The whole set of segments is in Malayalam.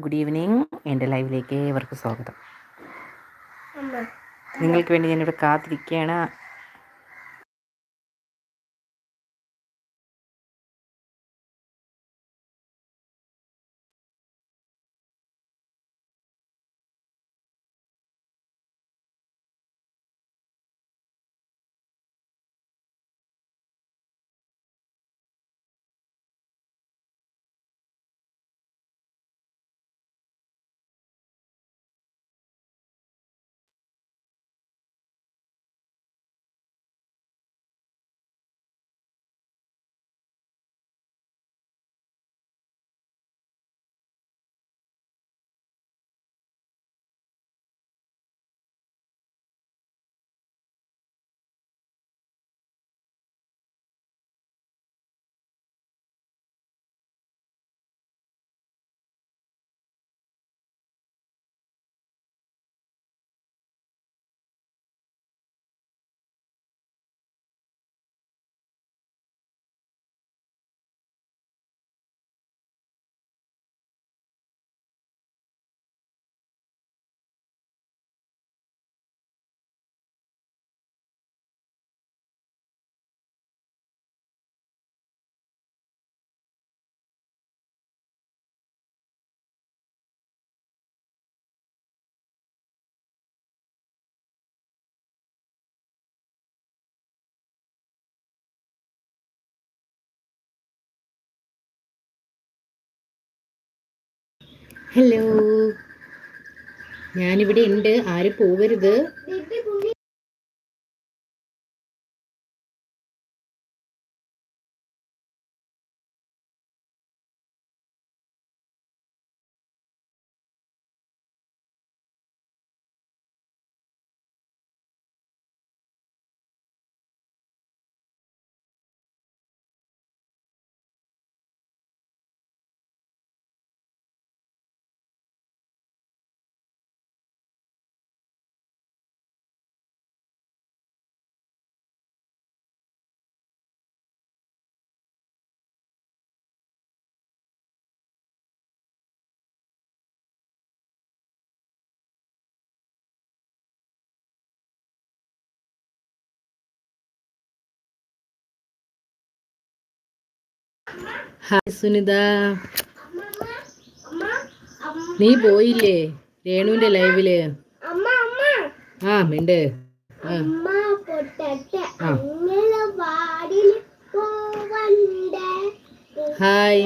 Good evening. എന്റെ ലൈവിലേക്ക് ഇവർക്ക് സ്വാഗതം. നിങ്ങൾക്ക് വേണ്ടി ഞാനിവിടെ കാത്തിരിക്കുകയാണ്. ഹലോ ഞാനിവിടെ ഉണ്ട്. ആരും പോകരുത് ഹായ് സുനിത. നീ പോയില്ലേ രേണുവിന്റെ ലൈവിൽ? ആ മിണ്ട്. ഹായ്.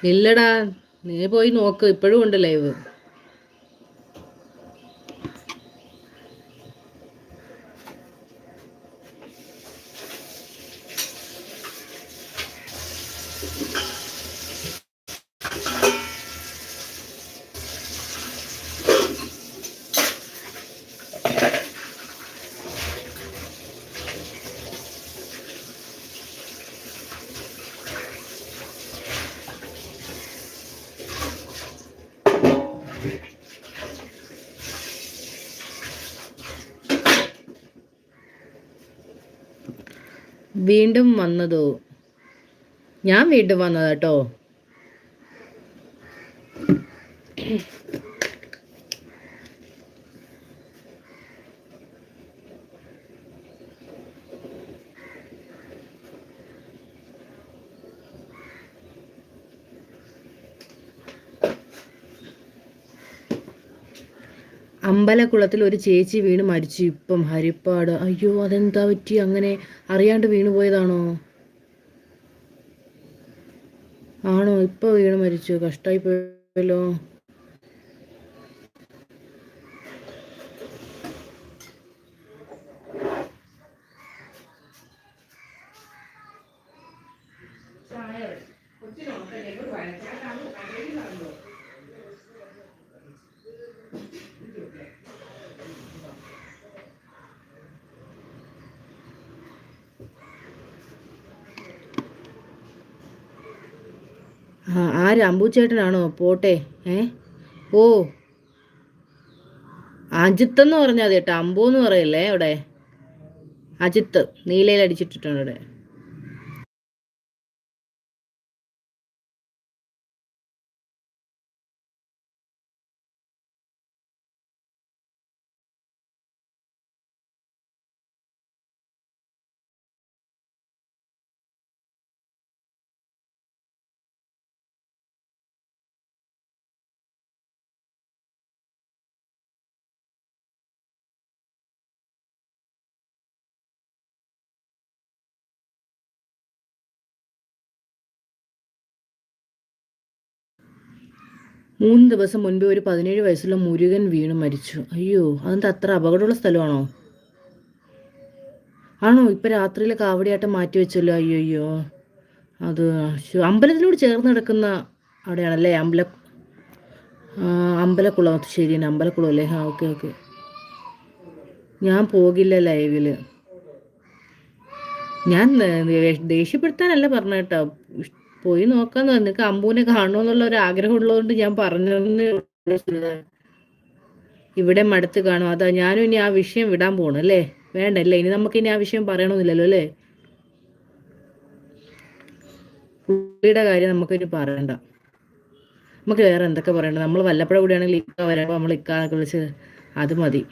ഇല്ലടാ നീ പോയി നോക്ക്. ഇപ്പോഴും ഉണ്ട് ലൈവ്. വീണ്ടും വന്നതോ. ഞാൻ വീണ്ടും വന്നത് കേട്ടോ. അമ്പലക്കുളത്തിൽ ഒരു ചേച്ചി വീണ് മരിച്ചു. ഇപ്പം ഹരിപ്പാട്. അയ്യോ അതെന്താ പറ്റി? അങ്ങനെ അറിയാണ്ട് വീണു പോയതാണോ? ആണോ? ഇപ്പൊ വീണ് മരിച്ചു. കഷ്ടായി പോയല്ലോ. ആ ആര്? അമ്പൂച്ചേട്ടനാണോ? പോട്ടെ. ഏ? ഓ. അജിത്തെന്ന് പറഞ്ഞാൽ മതി കേട്ടോ. അമ്പു എന്ന് പറയല്ലേ അവിടെ? അജിത്ത്. നീലയിൽ അടിച്ചിട്ടിട്ടുണ്ട് ഇവിടെ. മൂന്ന് ദിവസം മുൻപേ ഒരു പതിനേഴ് വയസ്സുള്ള മുരുകൻ വീണ് മരിച്ചു. അയ്യോ അതെന്താ അത്ര അപകടമുള്ള സ്ഥലമാണോ? ആണോ? ഇപ്പം രാത്രിയിൽ കാവടിയാട്ടം മാറ്റി വെച്ചല്ലോ. അയ്യോ അയ്യോ അത് അമ്പലത്തിനോട് ചേർന്ന് കിടക്കുന്ന അവിടെയാണല്ലേ? അമ്പല അമ്പലക്കുളം. ശരിയാണ് അമ്പലക്കുളം അല്ലേ? ആ ഓക്കെ ഓക്കെ. ഞാൻ പോകില്ല ലൈവിൽ ഞാൻ ദേഷ്യപ്പെടുത്താനല്ല പറഞ്ഞ കേട്ടോ. പോയി നോക്കാന്ന് നിനക്ക് അമ്പൂനെ കാണണമെന്നുള്ള ഒരു ആഗ്രഹം ഉള്ളതുകൊണ്ട് ഞാൻ പറഞ്ഞെന്ന് ഇവിടെ മടുത്ത് കാണും. അതാ ഞാനും ഇനി ആ വിഷയം വിടാൻ പോണു അല്ലേ? വേണ്ടല്ലേ? ഇനി നമുക്ക് ഇനി ആ വിഷയം പറയണമെന്നില്ലല്ലോ അല്ലേ? പുള്ളിയുടെ കാര്യം നമുക്കിനി പറയണ്ട. നമുക്ക് വേറെ എന്തൊക്കെ പറയണ്ട? നമ്മൾ വല്ലപ്പോഴും കൂടിയാണെങ്കിൽ ഇക്ക വരുമ്പോൾ നമ്മൾ ഇക്കാന്നൊക്കെ വിളിച്ച് അത് മതി.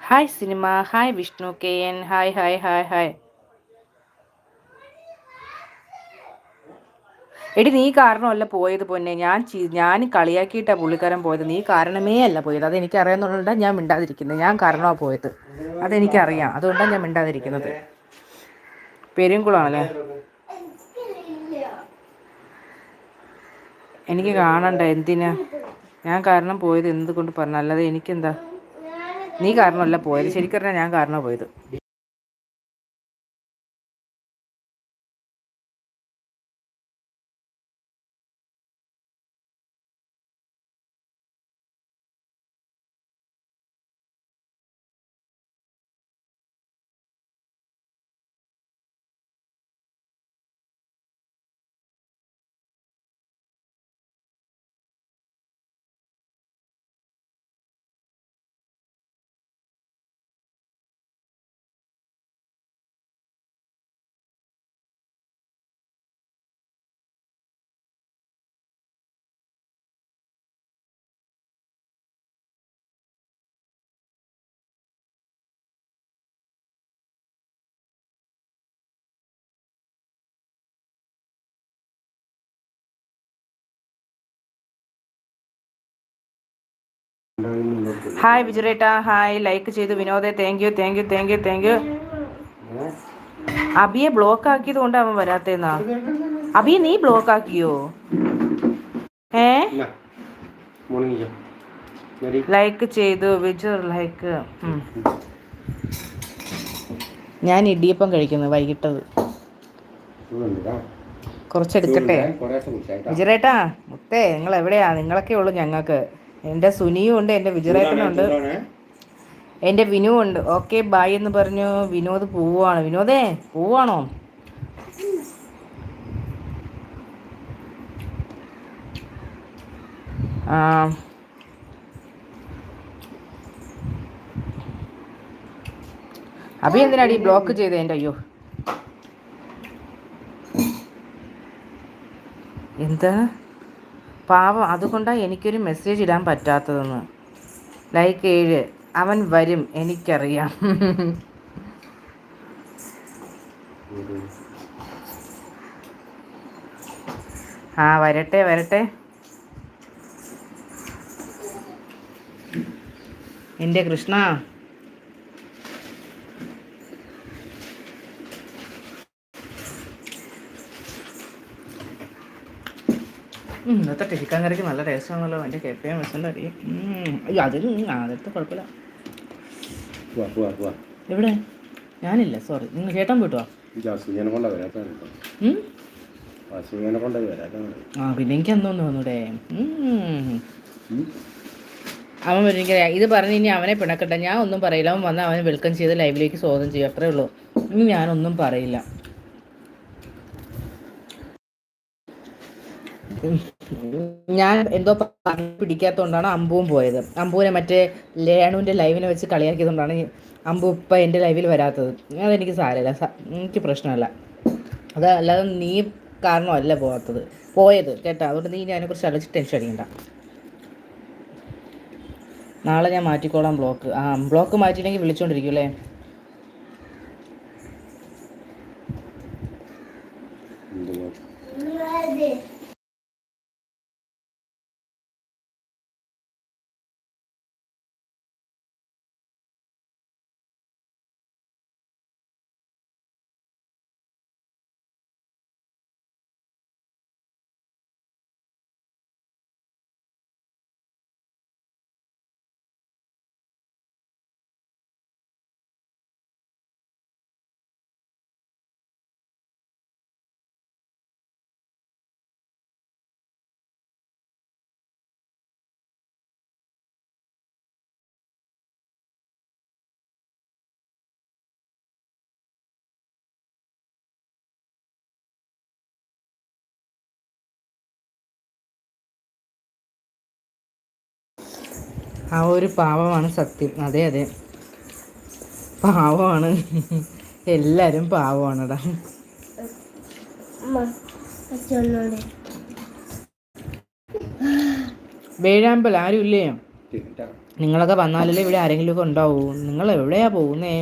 Hi cinema hi Vishnu K N hi hi hi hi എടി നീ കാരണമല്ല പോയത് പൊന്നെ. ഞാൻ ഞാൻ കളിയാക്കിയിട്ടാണ് പുള്ളിക്കാരൻ പോയത്. നീ കാരണമേ അല്ല പോയത്. അത് എനിക്കറിയാവുന്നതുകൊണ്ടാണ് ഞാൻ മിണ്ടാതിരിക്കുന്നത് ഞാൻ കാരണമാണ് പോയത്. അതെനിക്കറിയാം. അതുകൊണ്ടാണ് ഞാൻ മിണ്ടാതിരിക്കുന്നത്. പെരുങ്കുളമാണല്ലേ എനിക്ക് കാണണ്ട. എന്തിനാ? ഞാൻ കാരണം പോയത് എന്തുകൊണ്ട് പറഞ്ഞു? അല്ലാതെ എനിക്കെന്താ? നീ കാരണമല്ല പോയത്. ശരിക്കും ഞാൻ കാരണമാണ് പോയത്. ഹായ് വിജുരേട്ട ഹായ് ലൈക്ക് ചെയ്തു. വിനോദേ thank you thank you thank you thank you അബിയെ block ആക്കിയത് കൊണ്ട് അവൻ വരാത്തേന്നാ? അബിയെ നീ ബ്ലോക്ക് ആക്കിയോ? ഏ? ലൈക്ക് ചെയ്തു. വിജു ലൈക്ക് ഞാൻ ഇടിയപ്പം കഴിക്കുന്നു. വൈകിട്ടത്. കുറച്ചെടുക്കട്ടെ. വിജുരേട്ടാ മുത്തേ നിങ്ങൾ എവിടെയാ നിങ്ങളൊക്കെ ഉള്ളു ഞങ്ങൾക്ക്. എന്റെ സുനിയും ഉണ്ട് എന്റെ വിജുറേട്ടനുണ്ട് എന്റെ വിനു ഉണ്ട്. ഓക്കെ ബായ് എന്ന് പറഞ്ഞു വിനോദ് പോവാണ് വിനോദേ പോവാണോ ആ. അഭി എന്തിനാടി ബ്ലോക്ക് ചെയ്തേ എന്റെ? അയ്യോ. എന്താ പാവം അതുകൊണ്ടാണ് എനിക്കൊരു മെസ്സേജ് ഇടാൻ പറ്റാത്തതെന്ന്. ലൈക്ക് ഏഴ് അവൻ വരും എനിക്കറിയാം. ആ വരട്ടെ വരട്ടെ. എന്റെ കൃഷ്ണ. ഇന്നത്തെ ചിക്കൻ കറിക്ക് നല്ല ടേസ്റ്റ് ആണല്ലോ എന്റെ കെപ്പയും വെച്ചിട്ടുണ്ട് അറിയാം അയ്യോ അതിൽ അതിലത്തെ കുഴപ്പമില്ല. എവിടെ? ഞാനില്ല സോറി നിങ്ങൾ ചേട്ടൻ പോയിട്ടോ ആ പിന്നെ എനിക്ക് എന്തോന്ന് തോന്നൂടെ? അവൻ ഒരിക്കൽ ഇത് പറഞ്ഞ് ഇനി അവനെ പിണക്കട്ടെ ഞാൻ ഒന്നും പറയില്ല. അവൻ വന്ന് അവനെ വെൽക്കം ചെയ്ത് ലൈവിലേക്ക് സ്വാഗതം ചെയ്യും. അത്രേ ഉള്ളൂ. ഇനി ഞാനൊന്നും പറയില്ല. ഞാൻ എന്തോ പിടിക്കാത്തോണ്ടാണ് പിടിക്കാത്തതുകൊണ്ടാണ് അമ്പുവും പോയത്. അമ്പുവിനെ മറ്റേ ലേണുവിന്റെ ലൈവിനെ വെച്ച് കളിയാക്കിയതുകൊണ്ടാണ് അമ്പു ഇപ്പം എന്റെ ലൈവിൽ വരാത്തത്. അതെനിക്ക് സാരമില്ല. എനിക്ക് പ്രശ്നമല്ല. അത് അല്ലാതെ നീ കാരണമല്ല പോകാത്തത് പോയത് കേട്ടോ. അതുകൊണ്ട് നീ ഞാനെ അതിനെക്കുറിച്ച് അലച്ച് ടെൻഷൻ അടിക്കണ്ട. നാളെ ഞാൻ മാറ്റിക്കോളാം ബ്ലോക്ക്. ആ ബ്ലോക്ക് മാറ്റിയില്ലെങ്കിൽ വിളിച്ചുകൊണ്ടിരിക്കും അല്ലേ? ആ ഒരു പാവമാണ് സത്യം. അതെ അതെ. പാവമാണ്. എല്ലാരും പാവമാണടാ. വേഴാമ്പൽ ആരും ഇല്ലേ. നിങ്ങളൊക്കെ വന്നാലല്ലേ ഇവിടെ ആരെങ്കിലും ഒക്കെ ഉണ്ടാവൂ? നിങ്ങൾ എവിടെയാ പോകുന്നേ?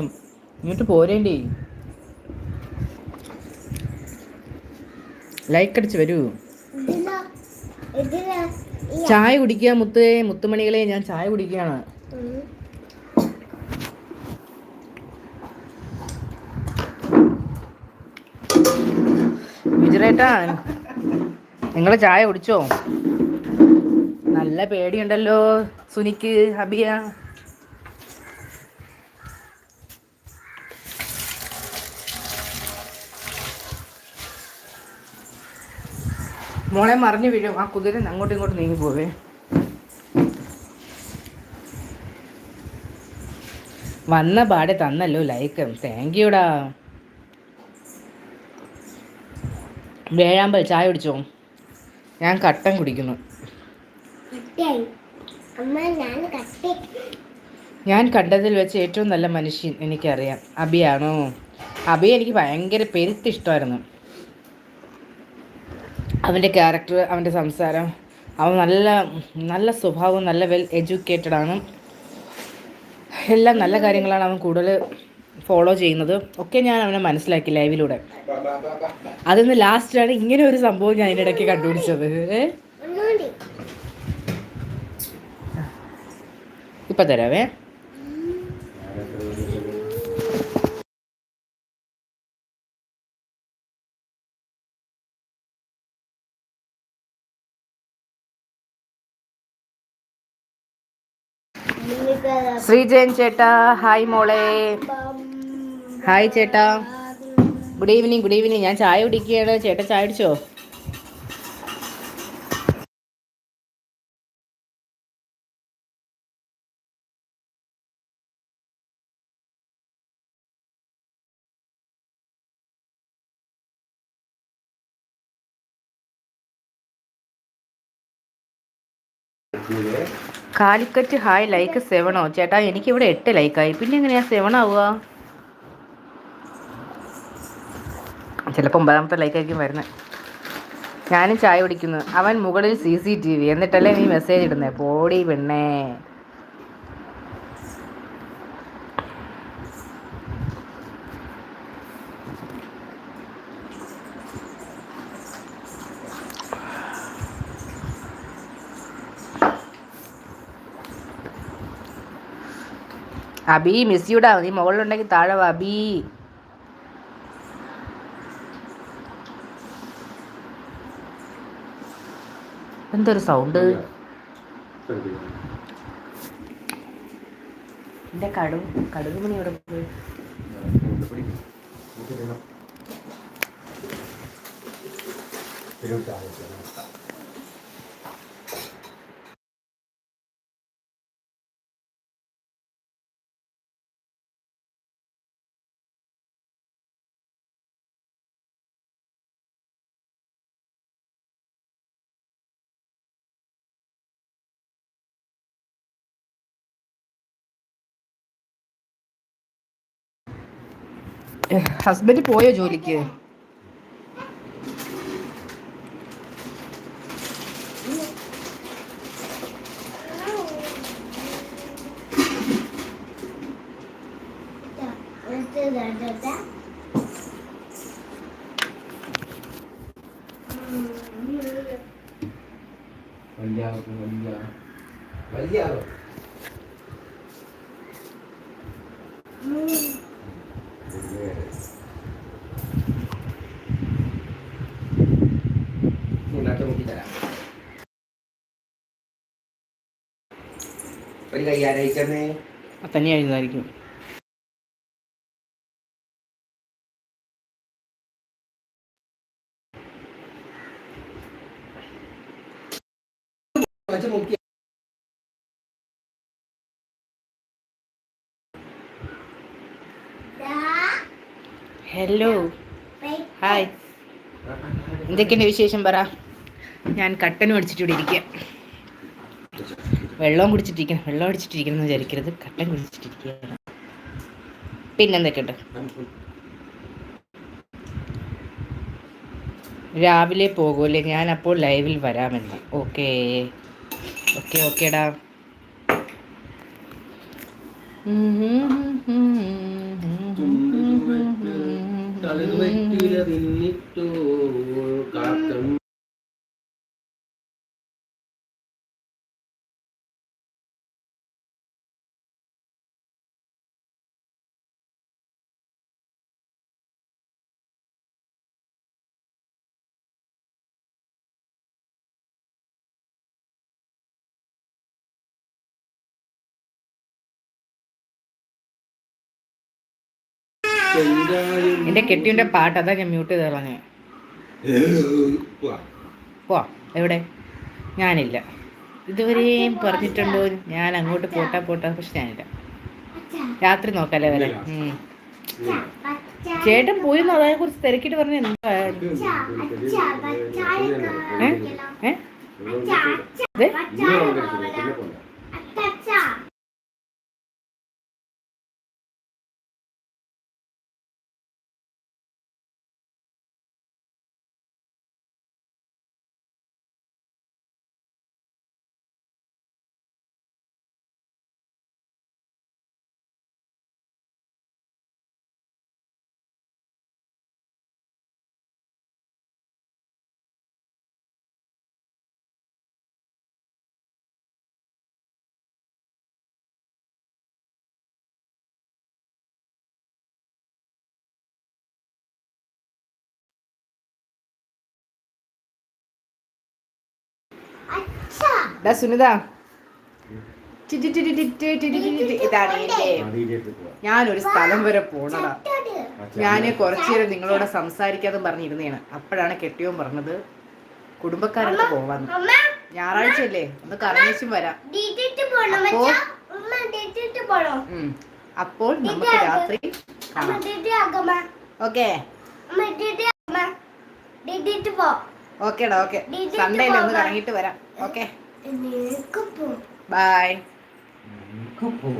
ഇങ്ങോട്ട് പോരേണ്ടേ. ലൈക്ക് അടിച്ച് വരൂ. ചായ കുടിക്കുക മുത്തേ മുത്തുമണികളെ ഞാൻ ചായ കുടിക്കുകയാണ്. വിജറേട്ടാ നിങ്ങൾ ചായ കുടിച്ചോ? നല്ല പേടിയുണ്ടല്ലോ സുനിക്ക് ഹബിയ മോളെ മറിഞ്ഞു വീഴും. ആ കുതിര അങ്ങോട്ടും ഇങ്ങോട്ടും നീങ്ങി പോവേ. വന്ന പാടെ തന്നല്ലോ. ലൈക്ക് താങ്ക് യുടാ വേഴാമ്പൽ ചായ കുടിച്ചോ? ഞാൻ കട്ടൻ കുടിക്കുന്നു. ഞാൻ കണ്ടതിൽ വെച്ച് ഏറ്റവും നല്ല മനുഷ്യൻ എനിക്കറിയാം. അബിയാണോ? അബി എനിക്ക് ഭയങ്കര പെരുത്തിഷ്ടമായിരുന്നു. അവന്റെ ക്യാരക്ടർ അവന്റെ സംസാരം അവൻ നല്ല നല്ല സ്വഭാവം നല്ല വെൽ എഡ്യൂക്കേറ്റഡ് ആണ്. എല്ലാം നല്ല കാര്യങ്ങളാണ് അവൻ കൂടുതൽ ഫോളോ ചെയ്യുന്നത്. ഒക്കെ ഞാൻ അവനെ മനസ്സിലാക്കി ലൈവിലൂടെ അതിന്ന് ലാസ്റ്റാണ് ഇങ്ങനെ ഒരു സംഭവം ഞാൻ അതിനിടയ്ക്ക് കണ്ടുപിടിച്ചത്. ഇപ്പം തരാവേ. ശ്രീജയൻ ചേട്ടാ ഹായ് മോളെ. ഹായ് ചേട്ടാ. Good evening good evening. ഞാൻ ചായ കുടിക്കുകയാണ്. ചേട്ടാ ചായ കുടിച്ചോ? കാലിക്കറ്റ് ഹായ് ലൈക്ക് സെവനോ ചേട്ടാ എനിക്ക് എനിക്കിവിടെ എട്ട് ലൈക്കായി പിന്നെ എങ്ങനെയാ? സെവൻ ആവുക? ചിലപ്പോൾ ഒമ്പതാമത്തെ ലൈക്കായിരിക്കും വരുന്നത്. ഞാനും ചായ കുടിക്കുന്നു. അവൻ മുകളിൽ സി സി ടി വി എന്നിട്ടല്ലേ നീ മെസ്സേജ് ഇടുന്നേ? പോടി പെണ്ണേ. അബി മിസ് യുടാ നീ മുകളിലുണ്ടെങ്കിൽ താഴെ വാ അബി. എന്തൊരു സൗണ്ട് എന്റെ കടു കടുക് മണി ഇവിടെ പോയി ഹസ്ബൻഡ് പോയോ ജോലിക്ക്? ഒരു കൈ ആരയിച്ചേ തന്നെയായിരുന്നായിരിക്കും വെച്ച് ഹലോ ഹായ് എന്തൊക്കെയുണ്ട് വിശേഷം പറ. ഞാൻ കട്ടൻ മേടിച്ചിട്ട് ഇവിടെ ഇരിക്കുക വെള്ളം കുടിച്ചിട്ടിരിക്കണം വെള്ളം അടിച്ചിട്ടിരിക്കണം എന്ന് വിചാരിക്കരുത്. കട്ടൻ കുടിച്ചിട്ടിരിക്കുകയാണ്. പിന്നെന്തൊക്കെയുണ്ട്? രാവിലെ പോകുമല്ലേ ഞാൻ അപ്പോൾ ലൈവിൽ വരാമെന്ന്. ഓക്കേ ഓക്കെ ഓക്കേടാ തളിർവെറ്റില തിന്നിട്ടു കാക്കം എന്റെ കെട്ടിയുടെ പാട്ട് അതാ ഞാൻ മ്യൂട്ട് ചെയ്ത് കളഞ്ഞേ പോ എവിടെ ഞാനില്ല ഇതുവരെയും പറഞ്ഞിട്ടുണ്ടോ ഞാൻ അങ്ങോട്ട് പോട്ടാ പോട്ടാ പക്ഷെ ഞാനില്ല രാത്രി നോക്കല്ലേ വരെ. ചേട്ടൻ പോയിരുന്നു അതേ കുറിച്ച് തിരക്കിട്ട് പറഞ്ഞ എന്താ ഏ? ഏ? ഡാ സുനിത ഞാനൊരു സ്ഥലം വരെ പോണതാ ഞാൻ കുറച്ചു നേരം നിങ്ങളോട് സംസാരിക്കാതെ പറഞ്ഞിരുന്നേണ് അപ്പോഴാണ് കെട്ടിയോ പറഞ്ഞത് കുടുംബക്കാരൊക്കെ പോവാന്ന് ഞായറാഴ്ച അല്ലേ ഒന്ന് കറങ്ങിച്ചും വരാം അപ്പോൾ നമുക്ക് രാത്രി ഓക്കെ ഓക്കേടാ ഓക്കെ. സൺഡേയിൽ ഒന്ന് കറങ്ങിയിട്ട് വരാം. ഓക്കെ. ബൈ പോ.